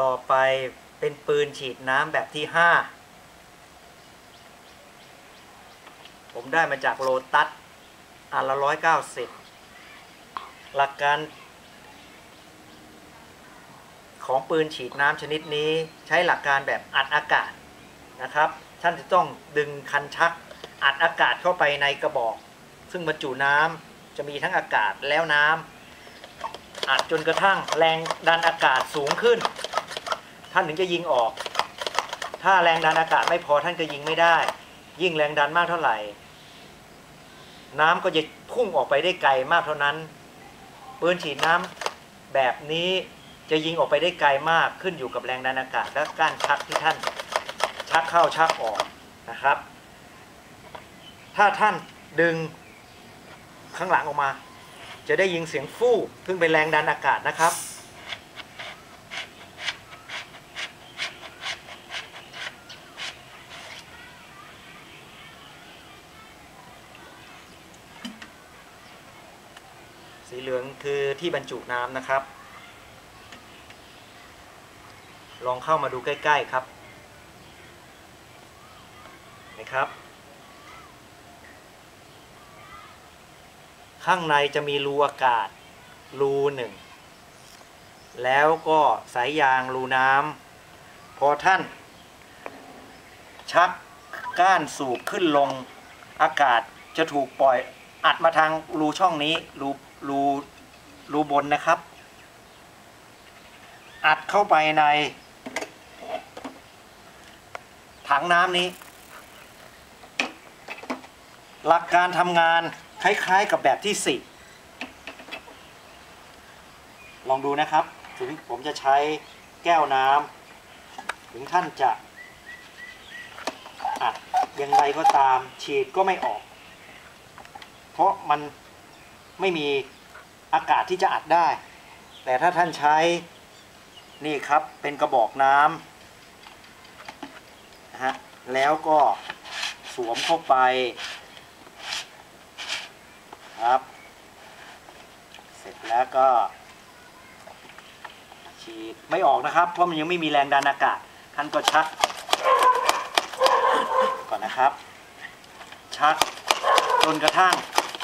ต่อไปเป็นปืนฉีดน้ำแบบที่ 5 ผมได้มาจากโลตัสอันละร้อยเก้าสิบหลักการ ของปืนฉีดน้ำชนิดนี้ใช้หลักการแบบอัดอากาศนะครับ ท่านจะต้องดึงคันชัก อัดอากาศเข้าไปในกระบอก ซึ่งบรรจุน้ำจะมีทั้งอากาศแล้วน้ำอัดจนกระทั่งแรงดันอากาศสูงขึ้น ท่านถึงจะยิงออก ถ้าแรงดันอากาศไม่พอท่านก็ยิงไม่ได้ ยิ่งแรงดันมากเท่าไหร่ น้ำก็จะพุ่งออกไปได้ไกลมากเท่านั้นปืนฉีดน้ำแบบนี้จะยิงออกไปได้ไกลมากขึ้นอยู่กับแรงดันอากาศและกานชักที่ท่านชักเข้าชักออกนะครับ ถ้าท่านดึงข้างหลังออกมา จะได้ยิงเสียงฟู่ซึ่งเป็นแรงดันอากาศนะครับ สีเหลืองคือที่บรรจุน้ำนะครับ ลองเข้ามาดูใกล้ ๆ ครับนะครับ ข้างในจะมีรูอากาศรูหนึ่ง แล้วก็สายยางรูน้ำพอท่าน ชักก้านสูบขึ้นลงอากาศจะถูกปล่อยอัดมาทางรูช่องนี้รู รูรูบนนะครับ อัดเข้าไปใน ถังน้ำนี้ หลักการทำงานคล้ายๆกับแบบที่สี่ลองดูนะครับ ถึงผมจะใช้แก้วน้ำถึงท่านจะอัดยังไงก็ตามฉีดก็ไม่ออก เพราะมัน ไม่มีอากาศที่จะอัดได้ แต่ถ้าท่านใช้นี่ครับเป็นกระบอกน้ำนะฮะแล้วก็สวมเข้าไปครับ เสร็จแล้วก็ฉีดไม่ออกนะครับ เพราะมันยังไม่มีแรงดันอากาศท่านก็ชัก ก่อนนะครับ ชักจนกระทั่ง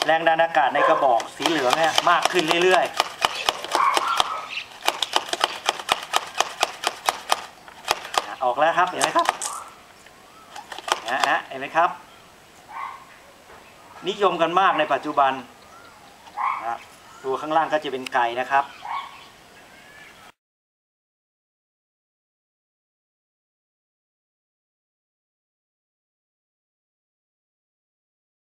แรงดันอากาศในกระบอกสีเหลืองเนี่ยมากขึ้นเรื่อยๆอออกแล้วครับเห็นไหมครับนะฮะเห็นไหมครับ นิยมกันมากในปัจจุบันนะตัวข้างล่างก็จะเป็นไก่นะครับ